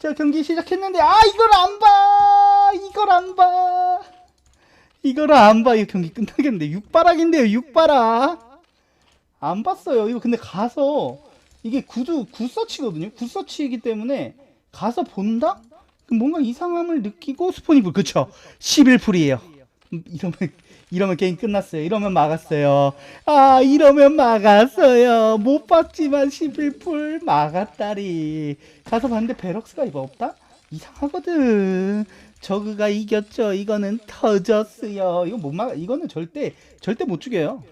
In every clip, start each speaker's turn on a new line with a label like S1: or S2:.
S1: 자 경기 시작했는데 아 이걸 안 봐! 이걸 안 봐! 이걸 안 봐! 이 경기 끝나겠는데 육바락인데요 육바락. 안 봤어요. 이거 근데 가서 이게 구두 굿서치거든요? 굿서치이기 때문에 가서 본다? 뭔가 이상함을 느끼고 스포니블 그쵸? 11풀이에요 이러면 이러면 게임 끝났어요. 이러면 막았어요. 아 이러면 막았어요. 못 봤지만 11풀 막았다리. 가서 봤는데 베럭스가 이거 없다? 이상하거든. 저그가 이겼죠. 이거는 터졌어요. 이거 못 막, 이거는 절대 절대 못 죽여요.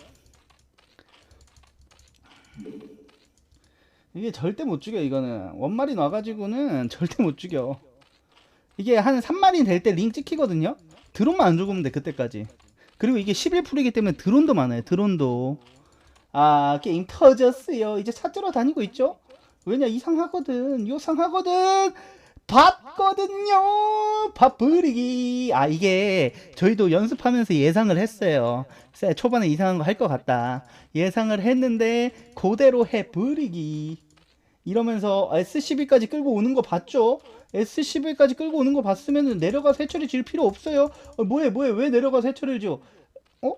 S1: 이게 절대 못 죽여 이거는. 원마리 놔가지고는 절대 못 죽여. 이게 한 3마리 될때 링 찍히거든요 드론만 안 죽으면 돼 그때까지. 그리고 이게 11풀이기 때문에 드론도 많아요 드론도. 아 게임 터졌어요. 이제 찾으러 다니고 있죠? 왜냐 이상하거든. 요상하거든. 봤거든요. 밥버리기. 아 이게 저희도 연습하면서 예상을 했어요. 쎄, 초반에 이상한 거 할 것 같다. 예상을 했는데 그대로 해버리기. 이러면서 S11까지 끌고 오는 거 봤죠 S11까지 끌고 오는 거 봤으면 내려가서 해처리 질 필요 없어요 어, 뭐해 뭐해 왜 내려가서 해처리를 지어 어?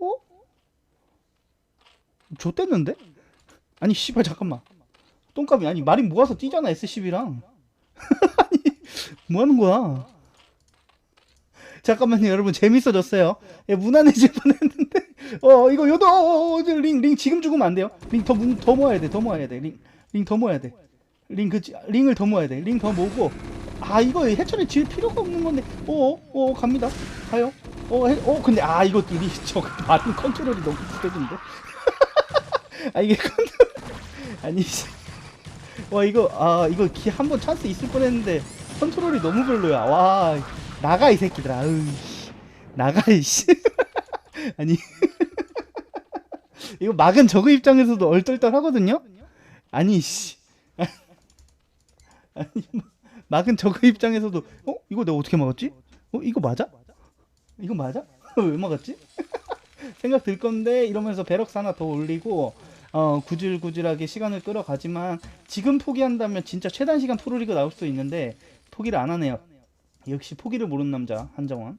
S1: 어? 좆됐는데? 아니 씨발 잠깐만 똥값이 아니 말이 모아서 뛰잖아 S10이랑 아니 뭐하는 거야 잠깐만요 여러분. 재밌어졌어요. 예, 무난해질 뻔 했는데. 어 이거 요도 어, 링, 링 지금 죽으면 안 돼요? 링 더 더 모아야 돼 더 모아야 돼 링 링 더 모아야 돼 링 그 링을 더 모아야 돼 링 더 모으고. 아 이거 해처리 질 필요가 없는 건데. 어 어 갑니다. 가요. 어, 해, 어 근데 아 이것도 리저 많은 컨트롤이 너무 부대진데? 아 이게 컨트롤. 아니 씨. 와 이거 아 이거 기 한 번 찬스 있을 뻔 했는데 컨트롤이 너무 별로야. 와 나가 이 새끼들아. 으이 나가 이씨. 아니. 이거 막은 저그 입장에서도 얼떨떨 하거든요? 아니 씨. 아니 막은 저그 입장에서도 어? 이거 내가 어떻게 막았지? 어 이거 맞아? 이거 맞아? 왜 막았지? 생각 들 건데 이러면서 베럭스 하나 더 올리고 어, 구질구질하게 시간을 끌어가지만 지금 포기한다면 진짜 최단 시간 프로리그 나올 수도 있는데 포기를 안 하네요. 역시 포기를 모르는 남자 한정원.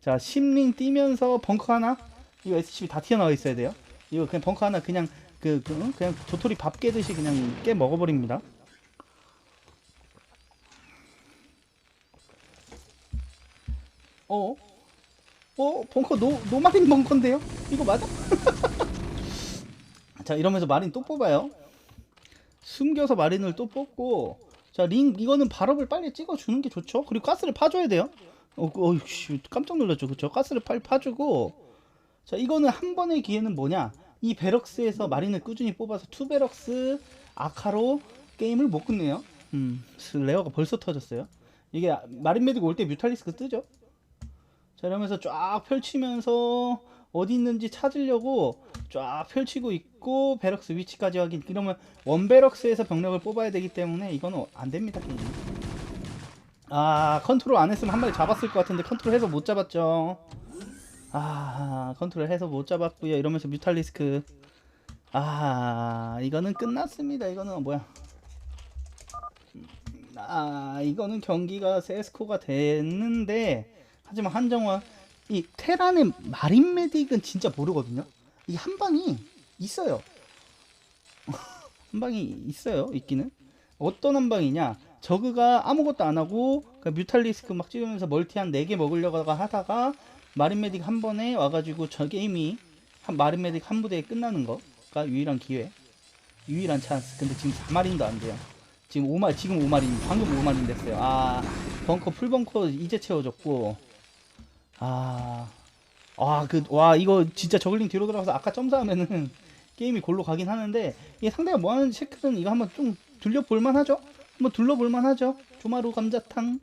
S1: 자, 10링 뛰면서 벙커 하나 이거 SCB 다 튀어나와 있어야 돼요. 이거 그냥 벙커 하나 그냥 그, 그 응? 그냥 도토리 밥 깨듯이 그냥 깨 먹어버립니다. 어? 어? 벙커 노, 노마린 벙커인데요? 이거 맞아? 자 이러면서 마린 또 뽑아요 숨겨서 마린을 또 뽑고 자 링 이거는 발업을 빨리 찍어 주는 게 좋죠. 그리고 가스를 파줘야 돼요. 어, 어 씨, 깜짝 놀랐죠. 그쵸? 가스를 빨리 파주고. 자 이거는 한 번의 기회는 뭐냐? 이 베럭스에서 마린을 꾸준히 뽑아서 투베럭스 아카로 게임을 못 끝내요. 음 레어가 벌써 터졌어요. 이게 마린 메딕 올 때 뮤탈리스크 뜨죠? 자 이러면서 쫙 펼치면서 어디 있는지 찾으려고 쫙 펼치고 있고 베럭스 위치까지 확인. 그러면 원베럭스에서 병력을 뽑아야 되기 때문에 이거는 안 됩니다 게임. 아 컨트롤 안 했으면 한 마리 잡았을 것 같은데 컨트롤 해서 못 잡았죠. 아 컨트롤 해서 못 잡았고요. 이러면서 뮤탈리스크. 아 이거는 끝났습니다. 이거는 뭐야. 아 이거는 경기가 세스코가 됐는데 하지만 한정원 이 테란의 마린 메딕은 진짜 모르거든요. 이 한 방이 있어요. 한 방이 있어요. 있기는. 어떤 한 방이냐? 저그가 아무것도 안 하고 그 뮤탈리스크 막 찍으면서 멀티 한 4개 먹으려고 하다가 마린 메딕 한 번에 와가지고 저 게임이 한 마린 메딕 한 부대에 끝나는 거가 유일한 기회. 유일한 찬스. 근데 지금 4마린도 안 돼요. 지금 5마 지금 5마린 방금 5마린 됐어요. 아 벙커 풀 벙커 이제 채워졌고 아, 아, 그, 와, 이거 진짜 저글링 뒤로 들어가서 아까 점사하면은 게임이 골로 가긴 하는데, 이게 상대가 뭐 하는지 체크는 이거 한번 좀 둘려볼만 하죠? 한번 둘러볼만 하죠? 조마루 감자탕.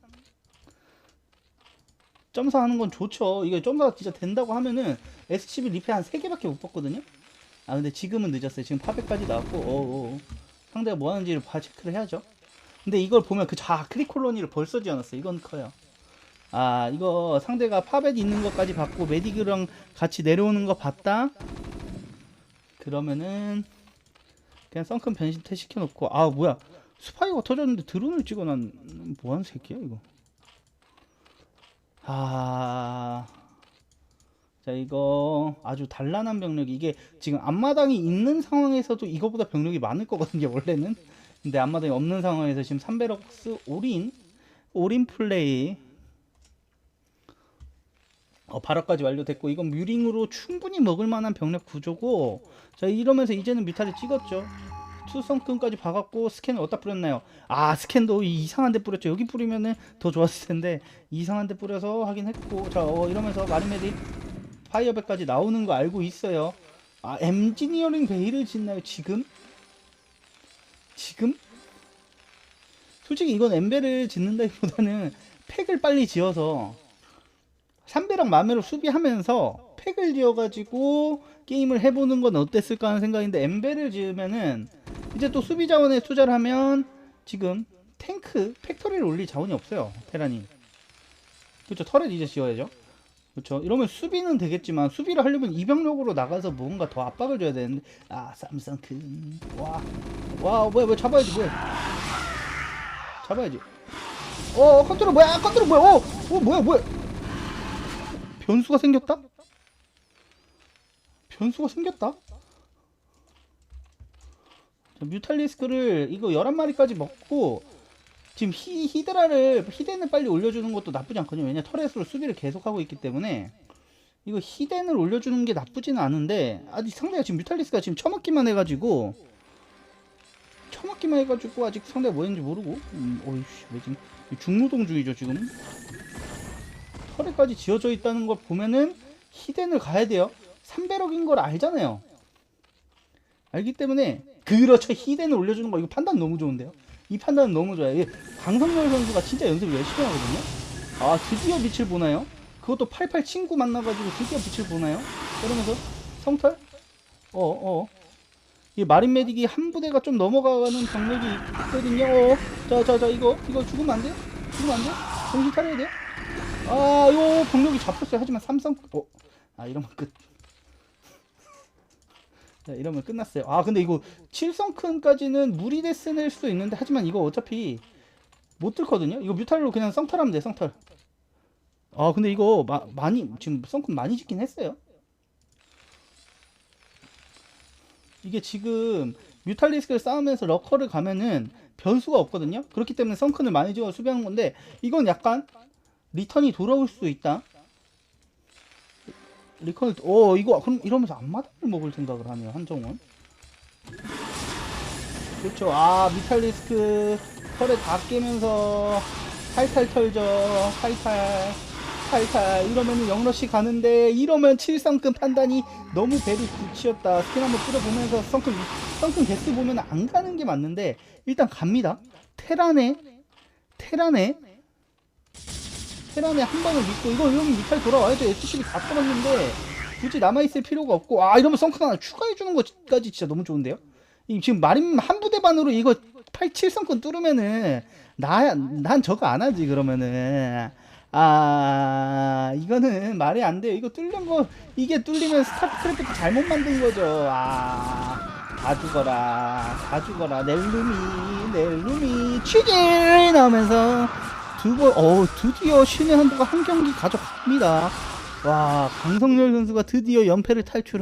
S1: 점사하는 건 좋죠. 이거 점사가 진짜 된다고 하면은 S12 리페 한 3개밖에 못 봤거든요? 아, 근데 지금은 늦었어요. 지금 파백까지 나왔고, 어어. 상대가 뭐 하는지를 봐 체크를 해야죠. 근데 이걸 보면 그 자, 크리콜로니를 벌써 지어놨어요. 이건 커요. 아 이거 상대가 파벳 있는 것까지 봤고 메디그랑 같이 내려오는 거 봤다? 그러면은 그냥 썬큰 변신태 시켜놓고. 아 뭐야. 스파이가 터졌는데 드론을 찍어 난 뭐하는 새끼야 이거? 아... 자 이거 아주 단란한 병력이 이게 지금 앞마당이 있는 상황에서도 이거보다 병력이 많을 거거든요 원래는. 근데 앞마당이 없는 상황에서 지금 300억스 올인 올인 플레이 어, 발업까지 완료됐고 이건 뮤링으로 충분히 먹을 만한 병력 구조고 자 이러면서 이제는 뮤타를 찍었죠. 투성끈까지 박았고 스캔을 어디다 뿌렸나요? 아 스캔도 이- 이상한 데 뿌렸죠. 여기 뿌리면은 더 좋았을 텐데 이상한 데 뿌려서 하긴 했고 자 어, 이러면서 마린메디 파이어백까지 나오는 거 알고 있어요. 아 엔지니어링 베이를 짓나요 지금? 지금? 솔직히 이건 엠베를 짓는다기보다는 팩을 빨리 지어서 삼배랑 마매로 수비하면서 팩을 지어가지고 게임을 해보는 건 어땠을까 하는 생각인데 엠베를 지으면은 이제 또 수비 자원에 투자를 하면 지금 탱크 팩토리를 올릴 자원이 없어요 테란이. 그렇죠 터렛 이제 지어야죠. 그렇죠 이러면 수비는 되겠지만 수비를 하려면 이병력으로 나가서 뭔가 더 압박을 줘야 되는데. 아 삼성큰 와와 뭐야 뭐야 잡아야지 뭐야. 잡아야지. 어 컨트롤 뭐야? 컨트롤 뭐야? 어, 어 뭐야 뭐야 변수가 생겼다? 변수가 생겼다? 자, 뮤탈리스크를 이거 11마리까지 먹고 지금 히, 히드라를 히덴을 빨리 올려주는 것도 나쁘지 않거든요 왜냐 터렛으로 수비를 계속하고 있기 때문에 이거 히덴을 올려주는 게 나쁘지는 않은데 아직 상대가 지금 뮤탈리스크가 지금 처맞기만 해가지고 처맞기만 해가지고 아직 상대가 뭐였는지 모르고 음, 어이씨 왜 지금 중노동주의죠 지금 터렛까지 지어져 있다는 걸 보면은 히덴을 가야 돼요 300억인 걸 알잖아요 알기 때문에 그렇죠 히덴을 올려주는 거 이거 판단 너무 좋은데요 이 판단은 너무 좋아요 강성열 선수가 진짜 연습을 열심히 하거든요 아 드디어 빛을 보나요 그것도 88 친구 만나가지고 드디어 빛을 보나요 그러면서 성털 어어 이 마린 메딕이 한 부대가 좀 넘어가는 병력이 있거든요 어, 자자자 이거 이거 죽으면 안 돼요 죽으면 안 돼요 정신 차려야 돼요 아 이거 병력이 잡혔어요 하지만 삼성 어? 아 이러면 끝 자, 이러면 끝났어요. 아, 근데 이거 7성큰까지는 무리대 쓰낼 수도 있는데, 하지만 이거 어차피 못 뚫거든요? 이거 뮤탈로 그냥 성털하면 돼, 성털. 아, 근데 이거 마, 많이, 지금 성큰 많이 짓긴 했어요. 이게 지금 뮤탈리스크를 싸우면서 러커를 가면은 변수가 없거든요? 그렇기 때문에 성큰을 많이 지어 수비하는 건데, 이건 약간 리턴이 돌아올 수도 있다. 리컨을 어 이거 그럼 이러면서 앞마당을 먹을 생각을 하네요 한정원. 그렇죠. 아 미탈리스크 털에 다 깨면서 탈탈 털죠. 탈탈 탈탈. 이러면은 영러시 가는데 이러면 7성급 판단이 너무 배를 굳히었다. 스킨 한번 뿌려보면서 성큼 성큼 개수 보면 안 가는 게 맞는데 일단 갑니다. 테란에 테란에 테란의 한 방을 믿고 이거 이러면 미탈 돌아와야죠 SCB 다 떨었는데 굳이 남아있을 필요가 없고. 아 이러면 성큰 하나 추가해주는 것까지 진짜 너무 좋은데요? 이 지금 마린 한 부대 반으로 이거 87성큰 뚫으면은 나 난 저거 안 하지 그러면은. 아 이거는 말이 안 돼요. 이거 뚫는 거 이게 뚫리면 스타크래프트 잘못 만든 거죠. 아다 죽어라 다 죽어라. 넬루미 넬루미 취질 나오면서 두번 어 드디어 신의 한도가 한 경기 가져갑니다. 와 강성열 선수가 드디어 연패를 탈출.